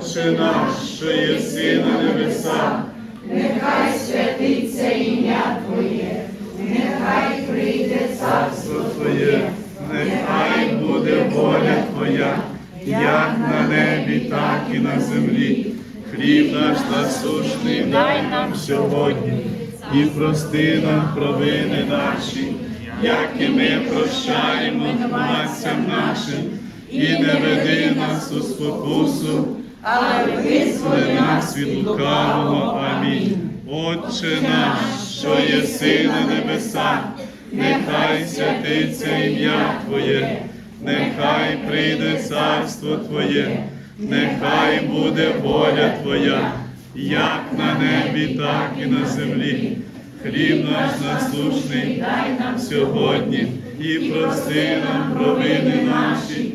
Отче наш, що єси на небесах, Нехай святиться ім'я Твоє, нехай прийде царство Твоє, нехай буде воля Твоя, як на небі, так і на землі. Хліб наш насущний дай нам сьогодні, і прости нам провини наші, як і ми прощаємо винуватцям нашим, і не веди нас у спокусу, але визволи нас від лукавого. Амінь. Отче наш, що єси на небесах, нехай святиться ім'я Твоє, нехай прийде царство Твоє, нехай буде воля Твоя, як на небі, так і на землі. Хліб наш нам сьогодні і прости нам провини наші,